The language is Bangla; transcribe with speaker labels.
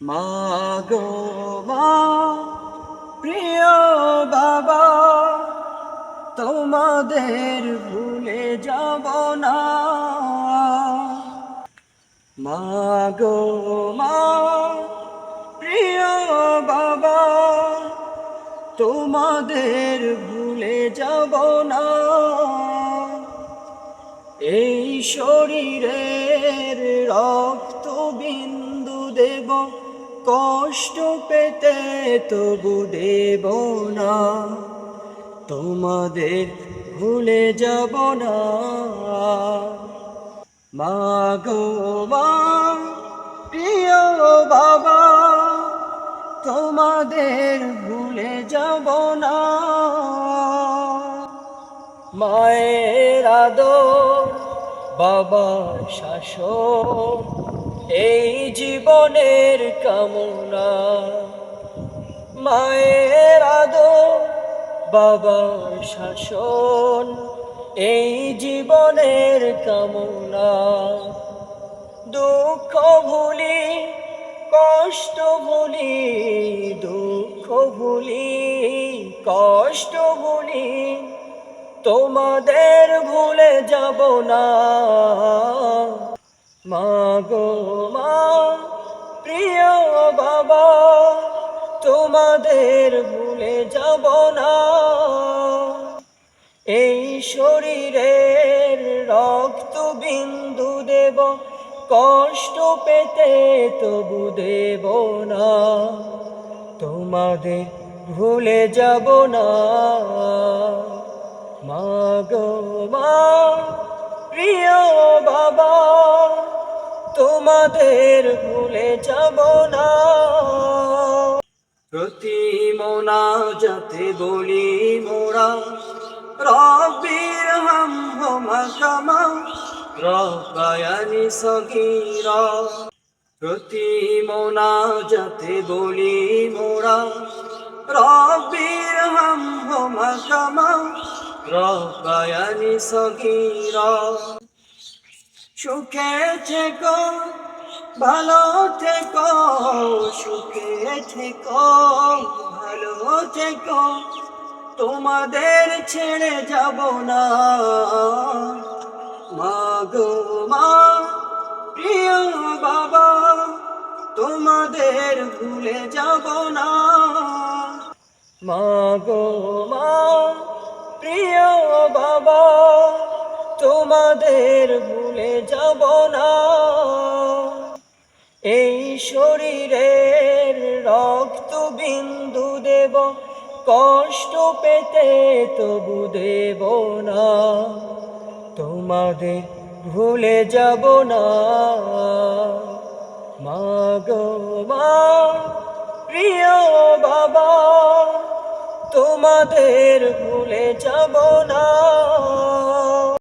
Speaker 1: মা গো মা, প্রিয় বাবা, তোমাদের ভুলে যাব না। মা গো মা, প্রিয় বাবা, তোমাদের ভুলে যাব না। এই শরীরের রক্ত বিন্দু দেব কষ্ট পেতে তবু দেব না। তোমাদের ভুলে যাব না। মা গো, মা, প্রিয় বাবা, তোমাদের ভুলে যাব না। মায়ের আদর বাবা শাসন, এই জীবনের কামনা। মায়ের আদর বাবার শাসন, এই জীবনের কামনা। দুঃখ ভুলি, কষ্ট ভুলি, দুঃখ ভুলি, কষ্ট তোমাদের ভুলে যাব না। মা গো মা, প্রিয় বাবা, তোমাদের ভুলে যাব না। এই শরীরের রক্ত বিন্দু দেব, কষ্ট পেতে তবু দেব না। তোমাদের ভুলে যাব না। মা গো মা, প্রিয় বাবা, তোমাদের ভুলে যাব না। প্রতি মোনা যাতে বলি মোরা, রব্বির হাম হোমা কামা, রব্বায়ানি সগীরা। প্রতি মোনা যাতে বলি মোরা, রব্বির হাম হোমা কামা রব্বায়ানি সগীরা। সুখে থেকো, ভালো থেকো, সুখে থেকো, ভালো থেকো। তোমাদের ছেড়ে যাব না। মা গো মা, প্রিয় বাবা, তোমাদের ভুলে যাব না। মা গো মা প্রিয় বাবা, তোমাদের ভুলে যাব না। এই শরীরের রক্ত বিন্দু দেব, কষ্ট পেতে তবু দেব না। তোমাদের ভুলে যাব না। মাগো মা, প্রিয় বাবা, তোমাদের ভুলে যাব না।